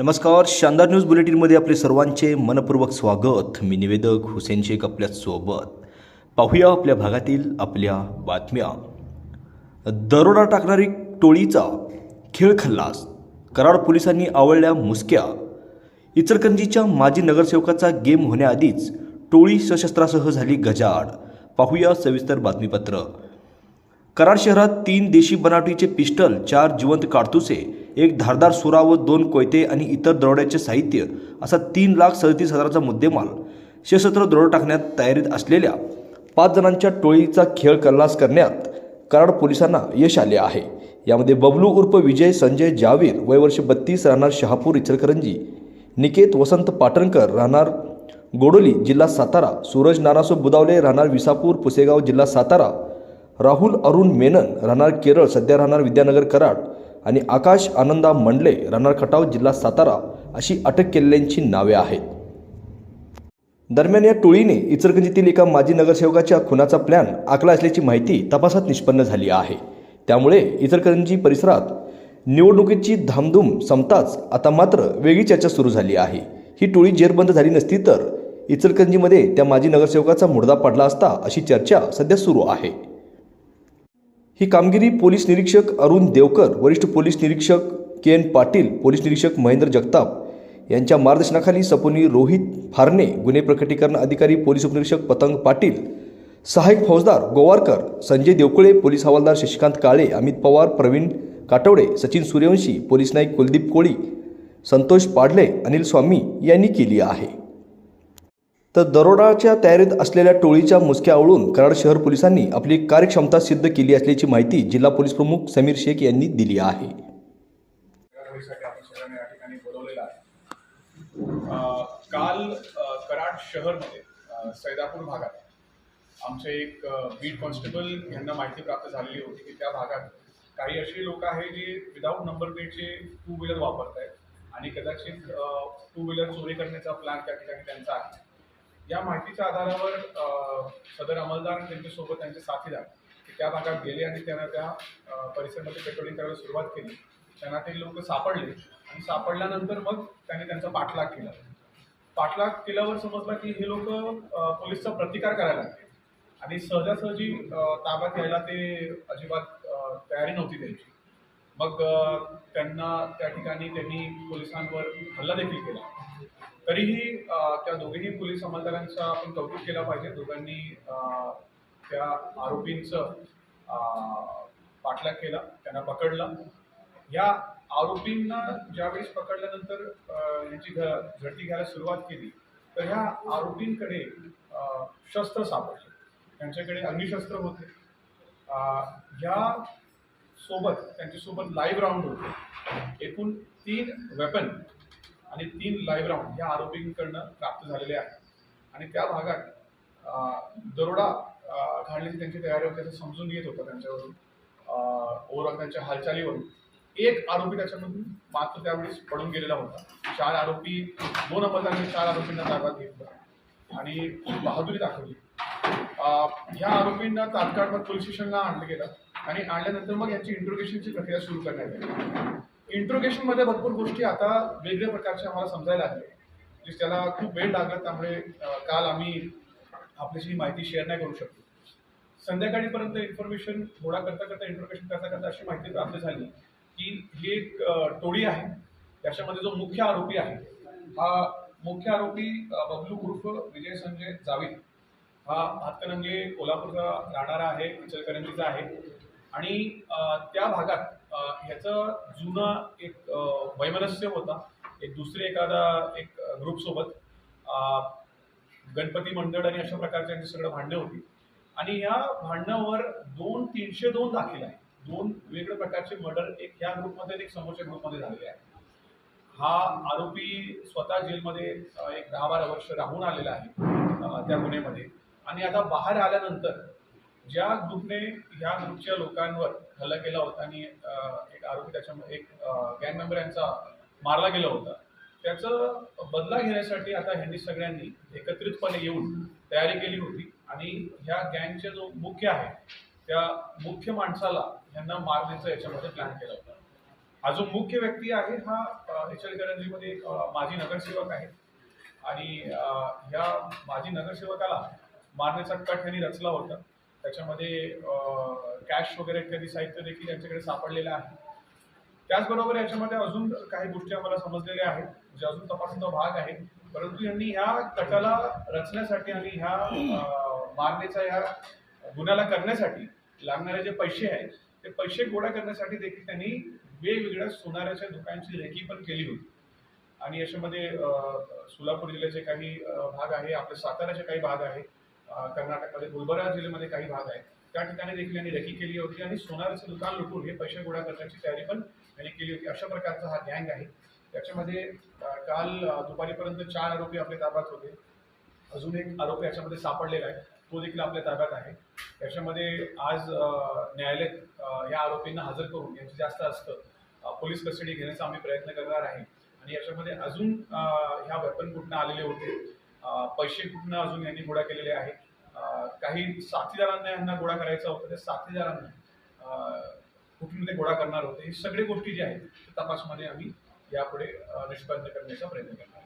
नमस्कार शानदार न्यूज बुलेटिनमध्ये आपले सर्वांचे मनपूर्वक स्वागत. मी निवेदक हुसेन शेख आपल्यासोबत. पाहूया आपल्या भागातील आपल्या बातम्या. दरोडा टाकणारी टोळीचा खेळ खल्लास. कराड पोलिसांनी आवळल्या मुसक्या. इचलकरंजीच्या माजी नगरसेवकाचा गेम होण्याआधीच टोळी सशस्त्रासह झाली गजाआड. पाहूया सविस्तर बातमीपत्र. कराड शहरात तीन देशी बनावटीचे पिस्टल चार जिवंत काडतुसे एक धारदार सुरा व दोन कोयते आणि इतर दरोड्याचे साहित्य असा तीन लाख सदतीस हजाराचा मुद्देमाल सशस्त्र दरोड टाकण्यात तयारीत असलेल्या पाच जणांच्या टोळीचा खेळ कल्लास करण्यात कराड पोलिसांना यश आले आहे. यामध्ये बबलू उर्फ विजय संजय जावीर वय वर्ष बत्तीस राहणार शहापूर इचलकरंजी निकेत वसंत पाटणकर राहणार गोडोली जिल्हा सातारा सूरज नारासो बुदावले राहणार विसापूर पुसेगाव जिल्हा सातारा राहुल अरुण मेनन राहणार केरळ सध्या राहणार विद्यानगर कराड आणि आकाश आनंदा मंडले राहणार खटाव जिल्हा सातारा अशी अटक केलेल्यांची नावे आहेत. दरम्यान या टोळीने इचलकरंजीतील एका माजी नगरसेवकाच्या खुनाचा प्लॅन आखला असल्याची माहिती तपासात निष्पन्न झाली आहे. त्यामुळे इचलकरंजी परिसरात निवडणुकीची धामधूम संपताच आता मात्र वेगळी चर्चा सुरू झाली आहे. ही टोळी जेरबंद झाली नसती तर इचलकरंजीमध्ये त्या माजी नगरसेवकाचा मुडदा पडला असता अशी चर्चा सध्या सुरू आहे. ही कामगिरी पोलीस निरीक्षक अरुण देवकर वरिष्ठ पोलीस निरीक्षक के एन पाटील पोलीस निरीक्षक महेंद्र जगताप यांच्या मार्गदर्शनाखाली सपोनी रोहित फारणे गुन्हे प्रकटीकरण अधिकारी पोलीस उपनिरीक्षक पतंग पाटील सहाय्यक फौजदार गोवारकर संजय देवकुळे पोलीस हवालदार शशिकांत काळे अमित पवार प्रवीण काटवडे सचिन सूर्यवंशी पोलीस नाईक कुलदीप कोळी संतोष पाडले अनिल स्वामी यांनी केली आहे. तर दरोडाच्या तयारीत असलेल्या टोळीच्या मुसक्या आवळून कराड शहर पोलिसांनी आपली कार्यक्षमता सिद्ध केली असल्याची माहिती जिल्हा पोलीस प्रमुख समीर शेख यांनी दिली आहे. आपण ठिकाणी बोलवलेलं आहे काल कराड शहरमध्ये सैदापूर भागात आमचे एक बीट कॉन्स्टेबल यांना माहिती प्राप्त झालेली होती की त्या भागात काही अशी लोक आहेत जे विदाऊट नंबर प्लेटचे टू व्हीलर वापरत आहेत आणि कदाचित टू व्हीलर चोरी करण्याचा प्लॅन त्या ठिकाणी त्यांचा आहे. या माहितीच्या आधारावर सदर अंमलदार आणि त्यांच्यासोबत त्यांचे साथीदार त्या भागात गेले आणि त्यांना त्या परिसरामध्ये पेट्रोलिंग करायला सुरुवात केली. त्यांना ते लोक सापडले आणि सापडल्यानंतर मग त्यांनी त्यांचा पाठलाग केला. पाठलाग केल्यावर समजलं की हे लोक पोलिसचा प्रतिकार करायला लागले. आणि सहजासहजी ताब्यात यायला ते अजिबात तयारी नव्हती त्यांची. मग त्यांना त्या ठिकाणी त्यांनी पोलिसांवर हल्ला देखील केला. तरीही त्या दोघेही पोलीस अंमलदारांचा आपण कौतुक केला पाहिजे. दोघांनी त्या आरोपींचं पाठलाग केला त्यांना पकडलं. या आरोपींना ज्यावेळेस पकडल्यानंतर यांची घ झडती घ्यायला सुरुवात केली तर ह्या आरोपींकडे शस्त्र सापडले. त्यांच्याकडे अग्निशस्त्र होते. या ह्या सोबत त्यांच्यासोबत लाईव्ह राऊंड होते. एकूण तीन वेपन आणि तीन लाईव्ह राऊंड ह्या आरोपींकडनं प्राप्त झालेले आहेत. आणि त्या भागात दरोडा घालण्याची त्यांची तयारी होती असं समजून घेत होतं त्यांच्यावरून. ओव्हरऑल त्यांच्या हालचालीवरून. एक आरोपी त्याच्यामधून मात्र त्यावेळेस पडून गेलेला होता. चार आरोपी दोन अंमलदारांनी चार आरोपींना ताब्यात घेतला. आणि बहादुरी दाखवली. ह्या आरोपींना तात्काळ पोलीस स्टेशनला आणलं गेलं. आणि आणल्यानंतर मग यांची इंट्रोगेशनची प्रक्रिया सुरू करण्यात आली. इंट्रोगेशनमध्ये भरपूर गोष्टी आता वेगळ्या प्रकारच्या आम्हाला समजायला लागल्या. जे त्याला खूप वेळ लागला त्यामुळे काल आम्ही आपल्याशी माहिती शेअर नाही करू शकतो संध्याकाळीपर्यंत इन्फॉर्मेशन गोळा करता करता इंट्रोगेशन करता करता अशी माहिती प्राप्त झाली की ही एक टोळी आहे. त्याच्यामध्ये जो मुख्य आरोपी आहे हा मुख्य आरोपी बबलू उर्फ विजय संजय जावीद. हा हातकणंगले कोल्हापूरचा राहणारा आहे इचलकरंजीचा आहे. आणि त्या भागात ह्याचं जुनं एक वैमनस्य होता. एक दुसरे एखादा एक ग्रुपसोबत गणपती मंडळ आणि अशा प्रकारचे यांची सगळं भांडणं होती. आणि या भांडणावर दोन तीनशे दोन दाखल आहे दोन वेगवेगळ्या प्रकारचे मर्डर एक ह्या ग्रुपमध्ये एक समोरच्या ग्रुपमध्ये झालेले आहे हा आरोपी स्वतः जेलमध्ये एक दहा बारा वर्ष राहून आलेला आहे त्या गुन्ह्यामध्ये. आणि आता बाहेर आल्यानंतर ज्या ग्रुपने ह्या ग्रुपच्या लोकांवर हल्ला केला होता आणि एक आरोपी त्याच्यामध्ये एक गँग मेंबर यांचा मारला गेला होता त्याचं बदला घेण्यासाठी आता ह्यांनी सगळ्यांनी एकत्रितपणे येऊन तयारी केली होती आणि ह्या गँगचे जो मुख्य आहे त्या मुख्य माणसाला ह्यांना मारण्याचा याच्यामध्ये प्लॅन केला होता. हा जो मुख्य व्यक्ती आहे हा अ, इचलकरंजीमध्ये एक, माजी नगरसेवक आहे आणि ह्या माजी नगरसेवकाला मारण्याचा कट ह्यांनी रचला होता. त्याच्यामध्ये कॅश वगैरे इत्यादी साहित्य देखील यांच्याकडे सापडलेलं आहे. त्याचबरोबर याच्यामध्ये अजून काही गोष्टी आम्हाला समजलेल्या आहेत म्हणजे अजून तपासाचा भाग आहे परंतु यांनी ह्या कटाला रचण्यासाठी आणि ह्या मारणेचा ह्या गुन्ह्याला करण्यासाठी लागणारे जे पैसे आहेत ते पैसे गोळा करण्यासाठी देखील त्यांनी वेगवेगळ्या सोनाऱ्याच्या दुकानांची रेकी पण केली होती. आणि याच्यामध्ये सोलापूर जिल्ह्याचे काही भाग आहे आपले साताऱ्याचे काही भाग आहे. कर्नाटकमध्ये गुलबर्गा जिल्ह्यामध्ये काही भाग आहे त्या ठिकाणी देखील यांनी रेकी केली होती आणि सोनारचं दुकान लुटून हे पैसे गोळा करण्याची तयारी पण यांनी केली होती. अशा प्रकारचा हा गँग आहे. त्याच्यामध्ये काल दुपारीपर्यंत चार आरोपी आपल्या ताब्यात होते. अजून एक आरोपी याच्यामध्ये सापडलेला आहे. तो देखील आपल्या ताब्यात आहे. त्याच्यामध्ये आज न्यायालयात या आरोपींना हजर करून यांची जास्त असतं पोलीस कस्टडी घेण्याचा आम्ही प्रयत्न करणार आहे. आणि याच्यामध्ये अजून ह्या वेपन कुठनं आलेले होते? पैसे कुठनं अजून यांनी गोळा केलेले आहेत? काही साथीदारांना यांना गोळा करायचा होता त्या साथीदारांना अ, कुठून ते गोळा करणार होते ही सगळी गोष्टी ज्या आहेत तपासमध्ये आम्ही यापुढे निष्पन्न करण्याचा प्रयत्न करणार